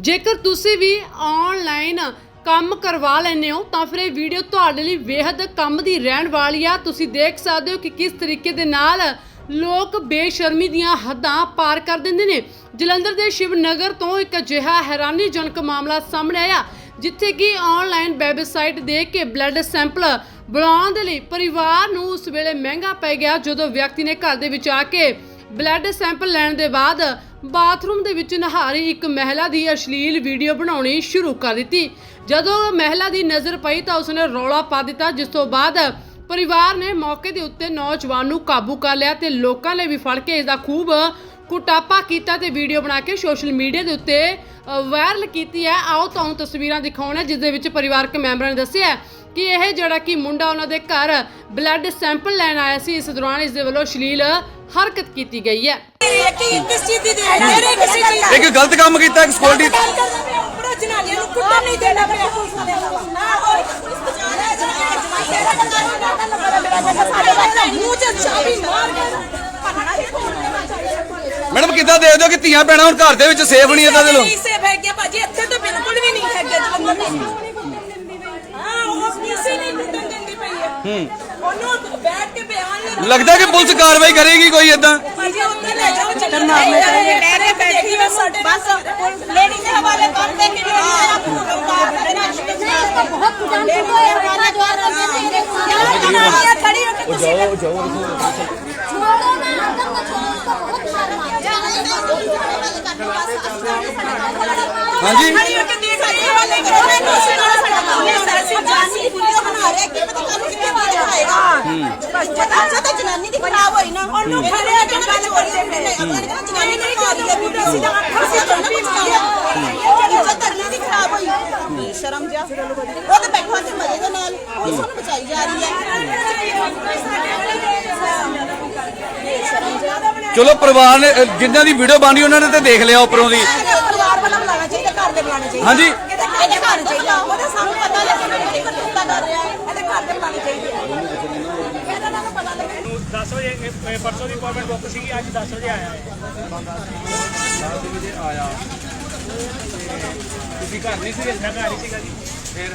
ਜੇਕਰ ਤੁਸੀਂ ਵੀ ਆਨਲਾਈਨ ਕੰਮ ਕਰਵਾ ਲੈਂਦੇ ਹੋ, ਤਾਂ ਫਿਰ ਇਹ ਵੀਡੀਓ ਤੁਹਾਡੇ ਲਈ ਬੇਹੱਦ ਕੰਮ ਦੀ ਰਹਿਣ ਵਾਲੀ ਆ। ਤੁਸੀਂ ਦੇਖ ਸਕਦੇ ਹੋ ਕਿ ਕਿਸ ਤਰੀਕੇ ਦੇ ਨਾਲ ਲੋਕ ਬੇਸ਼ਰਮੀ ਦੀਆਂ ਹੱਦਾਂ ਪਾਰ ਕਰ ਦਿੰਦੇ ਨੇ। ਜਲੰਧਰ ਦੇ ਸ਼ਿਵ ਨਗਰ ਤੋਂ ਇੱਕ ਅਜਿਹਾ ਹੈਰਾਨੀਜਨਕ ਮਾਮਲਾ ਸਾਹਮਣੇ ਆਇਆ, ਜਿੱਥੇ ਕਿ ਆਨਲਾਈਨ ਵੈਬਸਾਈਟ ਦੇਖ ਕੇ ਬਲੱਡ ਸੈਂਪਲ ਬਣਾਉਣ ਦੇ ਲਈ ਪਰਿਵਾਰ ਨੂੰ ਉਸ ਵੇਲੇ ਮਹਿੰਗਾ ਪੈ ਗਿਆ, ਜਦੋਂ ਵਿਅਕਤੀ ਨੇ ਘਰ ਦੇ ਵਿੱਚ ਆ ਕੇ ਬਲੱਡ ਸੈਂਪਲ ਲੈਣ ਦੇ ਬਾਅਦ ਬਾਥਰੂਮ ਦੇ ਵਿੱਚ ਨਹਾ ਰਹੀ ਇੱਕ ਮਹਿਲਾ ਦੀ ਅਸ਼ਲੀਲ ਵੀਡੀਓ ਬਣਾਉਣੀ ਸ਼ੁਰੂ ਕਰ ਦਿੱਤੀ। ਜਦੋਂ ਮਹਿਲਾ ਦੀ ਨਜ਼ਰ ਪਈ ਤਾਂ ਉਸਨੇ ਰੌਲਾ ਪਾ ਦਿੱਤਾ, ਜਿਸ ਤੋਂ ਬਾਅਦ ਪਰਿਵਾਰ ਨੇ ਮੌਕੇ ਦੇ ਉੱਤੇ ਨੌਜਵਾਨ ਨੂੰ ਕਾਬੂ ਕਰ ਲਿਆ ਤੇ ਲੋਕਾਂ ਨੇ ਵੀ ਫੜ ਕੇ ਇਸ ਦਾ ਖੂਬ ਕੁਟਾਪਾ ਕੀਤਾ ਤੇ ਵੀਡੀਓ ਬਣਾ ਕੇ ਸੋਸ਼ਲ ਮੀਡੀਆ ਦੇ ਉੱਤੇ ਵਾਇਰਲ ਕੀਤੀ ਹੈ। ਆਓ ਤੁਹਾਨੂੰ ਤਸਵੀਰਾਂ ਦਿਖਾਉਣਾ, ਜਿਸ ਦੇ ਵਿੱਚ ਪਰਿਵਾਰਕ ਮੈਂਬਰਾਂ ਨੇ ਦੱਸਿਆ ਕਿ ਇਹ ਜਿਹੜਾ ਕਿ ਮੁੰਡਾ ਉਹਨਾਂ ਦੇ ਘਰ ਬਲੱਡ ਸੈਂਪਲ ਲੈਣ ਆਇਆ ਸੀ, ਇਸ ਦੌਰਾਨ ਇਸ ਦੇ ਵੱਲੋਂ ਅਸ਼ਲੀਲ ਹਰਕਤ ਕੀਤੀ ਗਈ ਹੈ। ਇੱਕ ਗਲਤ ਕੰਮ ਕੀਤਾ ਇੱਕ ਸਕਿਉਰਟੀ ਹੀ ਮੈਡਮ ਕਿੱਦਾਂ ਦੇ ਦਿਓ ਕਿ ਧੀਆਂ ਭੈਣਾਂ ਹੁਣ ਘਰ ਦੇ ਵਿੱਚ ਸੇਫ ਨਹੀਂ ਇਦਾਂ ਦੇ ਲੋਕ? ਸੇ ਬਹਿ ਗਿਆ ਭਾਜੀ ਇੱਥੇ ਤਾਂ ਬਿਲਕੁਲ ਵੀ ਨਹੀਂ ਹੈਗਾ ਜਲੰਧਰ ਹਾਂ। ਉਹ ਕਿਸੇ ਨਹੀਂ ਕੁੱਟਣ ਦਿੰਦੀ ਪਈ ਹੈ ਉਹਨੂੰ ਬੈਠ ਕੇ ਬਿਆਨ ਨਹੀਂ लगता कि पुलिस कार्रवाई करेगी कोई ऐसा हाँ जी। हाँ ਪਤਾ ਤਾਂ ਜਨਾਨੀ ਦੀ ਖਰਾਬ ਹੋਈ ਨਾ ਉਹਨੂੰ ਖੜੇ ਆ ਕੇ ਗੱਲ ਕਰਦੇ ਨੇ ਜਨਾਨੀ ਨਹੀਂ ਖਾ ਹੈ ਵੀਡੀਓ ਸੀ ਤਾਂ ਅਸੀਂ ਜਨਾਨੀ ਮਾਰਿਆ ਇੱਜ਼ਤ ਕਰਨੀ ਦੀ ਖਰਾਬ ਹੋਈ ਸ਼ਰਮ ਜਾ ਉਹ ਤਾਂ ਬੈਠਾ ਤੇ ਮਜ਼ੇ ਦੇ ਨਾਲ ਉਹ ਸਾਨੂੰ ਬਚਾਈ ਜਾ ਰਹੀ ਹੈ ਚਲੋ ਪਰਿਵਾਰ ਨੇ ਅ, ਦੀ ਵੀਡੀਓ ਬਣੀ ਉਹਨਾਂ ਨੇ ਤੇ ਦੇਖ ਲਿਆ ਉੱਪਰੋਂ ਦੀ। ਪਰਿਵਾਰ ਵਾਲਾ ਬੁਲਾਉਣਾ ਚਾਹੀਦਾ ਘਰ ਦੇ ਬੁਲਾਉਣਾ ਚਾਹੀਦਾ ਹਾਂਜੀ। ਇਹਦੇ ਘਰ ਚਾਹੀਦਾ ਉਹਦਾ ਸਾਨੂੰ ਪਤਾ ਲੱਗੇ ਕਿ ਕਿਹੜੀ ਕਰ ਰਿਹਾ। ਇਹਦੇ ਘਰ ਦੇ ਬੁਲਾਉਣੇ ਚਾਹੀਦੇ ਆ ਇਹਦਾ ਸਾਨੂੰ ਪਤਾ ਲੱਗੇ 10 ਵਜੇ ਇਹ- ਇਹ ਪਰਸੋਂ ਦੀ ਅਪਾਇੰਟਮੈਂਟ ਬੁੱਕ ਸੀਗੀ ਅੱਜ 10 ਵਜੇ ਆਇਆ ਹੈ 10 ਵਜੇ ਆਇਆ। ਤੁਸੀਂ ਘਰ ਨਹੀਂ ਸੀਗੇ ਮੈਂ ਘਰ ਹੀ ਸੀਗਾ ਜੀ। ਫਿਰ?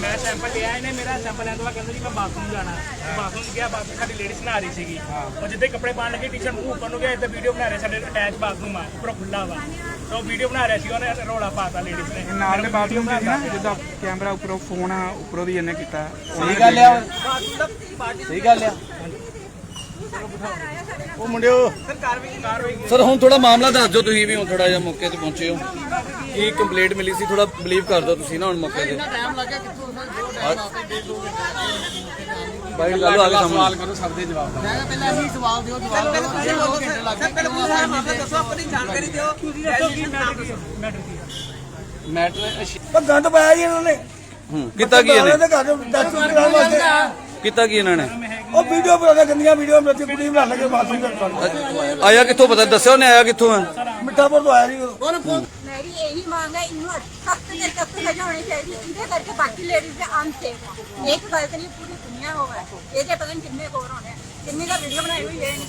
ਮੈਂ ਸੈਂਪਲ ਲਿਆ ਇਹਨੇ ਮੇਰਾ ਸੈਂਪਲ ਲੈਣ ਤੋਂ ਬਾਅਦ ਕਹਿੰਦਾ ਜੀ ਮੈਂ ਬਾਥਰੂਮ ਜਾਣਾ। ਬਾਥਰੂਮ ਗਿਆ ਬਾਥਰੂਮ ਸਾਡੀ ਲੇਡੀਜ਼ ਨਹਾ ਰਹੀ ਸੀਗੀ। ਉਹ ਜਿੱਦੇ ਕੱਪੜੇ ਪਾਣ ਲੱਗੇ ਟੀ-ਸ਼ਰਟ ਮੂੰਹ ਉੱਪਰ ਨੂੰ ਗਿਆ ਇੱਥੇ ਵੀਡੀਓ ਬਣਾ ਰਹੇ ਸਾਡੇ ਅਟੈਚ ਬਾਥਰੂਮ ਆ ਉੱਪਰੋਂ ਖੁੱਲਾ ਵਾ। ਤਾਂ ਉਹ ਵੀਡੀਓ ਬਣਾ ਰਿਹਾ ਸੀ ਉਹਨੇ ਰੋਲਾ ਪਾਤਾ ਲੇਡੀਜ਼ ਨੇ। ਨਾਲ ਦੇ ਬਾਥਰੂਮ ਚ ਸੀ ਨਾ ਜਿੱਦਾਂ ਕੈਮਰਾ ਉੱਪਰੋਂ ਫੋਨ ਆ ਉੱਪਰੋਂ ਦੀ ਇਹਨੇ ਕੀਤਾ। ਸਹੀ ਗੱਲ ਆ ਸਹੀ ਗੱਲ ਆ। ਉਹ ਮੁੰਡਿਓ ਸਰ ਹੁਣ ਥੋੜਾ ਮਾਮਲਾ ਦੱਸ ਦਿਓ ਤੁਸੀਂ ਵੀ ਹੁਣ ਥੋੜਾ ਜਿਹਾ ਮੌਕੇ ਤੇ ਪਹੁੰਚੇ ਹੋ। ਕੀ ਕੰਪਲੇਂਟ ਮਿਲੀ ਸੀ? ਥੋੜਾ ਬਲੀਵ ਕਰ ਦਿਓ ਤੁਸੀਂ ਨਾ ਹੁਣ ਮੌਕੇ ਤੇ। ਬਾਈ ਗੱਲ ਆ ਕੇ ਸਾਹਮਣੇ। ਕਰੋ ਸਭ ਦੇ ਜਵਾਬ ਮੈਟਰ ਪਰ ਗੰਦ ਪਾਇਆ ਜੀ ਇਹਨਾਂ? ਨੇ ਹੂੰ ਕੀਤਾ ਕੀ ਇਹਨੇ? ਦਸ ਕੀਤਾ ਕੀ ਇਹਨਾਂ ਨੇ? ਉਹ ਵੀਡੀਓ ਬਣਾ ਕੇ ਗੰਦੀਆਂ ਵੀਡੀਓ ਮੇਰੇ ਤੇ ਕੁੜੀ ਬਣਾ ਕੇ ਬਾਥਰੂਮ ਦਾ ਆਇਆ ਕਿੱਥੋਂ ਪਤਾ? ਦੱਸਿਆ ਉਹਨੇ ਆਇਆ ਕਿੱਥੋਂ ਹੈ ਮਿੱਠਾਪੁਰ ਤੋਂ ਆਇਆ ਜੀ ਉਹ। ਮੇਰੀ ਇਹੀ ਮੰਗ ਹੈ ਇਹਨੂੰ ਸਖਤ ਤੇ ਸਖਤ ਸਜ਼ਾ ਹੋਣੀ ਚਾਹੀਦੀ ਇਹਦੇ ਕਰਕੇ ਬਾਕੀ ਲੇਡੀਜ਼ ਦੇ ਅਨਸੇਫ ਆ। ਇੱਕ ਗਲਤ ਨਹੀਂ ਪੂਰੀ ਦੁਨੀਆ ਹੋਵੇ। ਇਹਦੇ ਪਤਾ ਨਹੀਂ ਕਿੰਨੇ ਹੋਰ ਹੋਣੇ ਆ। ਦਾ ਵੀਡੀਓ ਬਣਾਈ ਹੋਈ ਹੈ ਇਹਨੇ।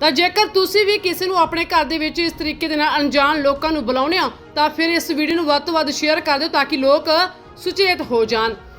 ਤਾਂ ਜੇਕਰ ਤੁਸੀਂ ਵੀ ਕਿਸੇ ਨੂੰ ਆਪਣੇ ਘਰ ਦੇ ਵਿੱਚ ਇਸ ਤਰੀਕੇ ਦੇ ਨਾਲ ਅਣਜਾਣ ਲੋਕਾਂ ਨੂੰ ਬੁਲਾਉਂਦੇ ਆ ਤਾਂ ਫਿਰ ਇਸ ਵੀਡੀਓ ਨੂੰ ਵੱਧ ਤੋਂ ਵੱਧ ਸ਼ੇਅਰ ਕਰ ਦਿਓ ਤਾਂ ਕਿ ਲੋਕ ਸੁਚੇਤ ਹੋ ਜਾਣ।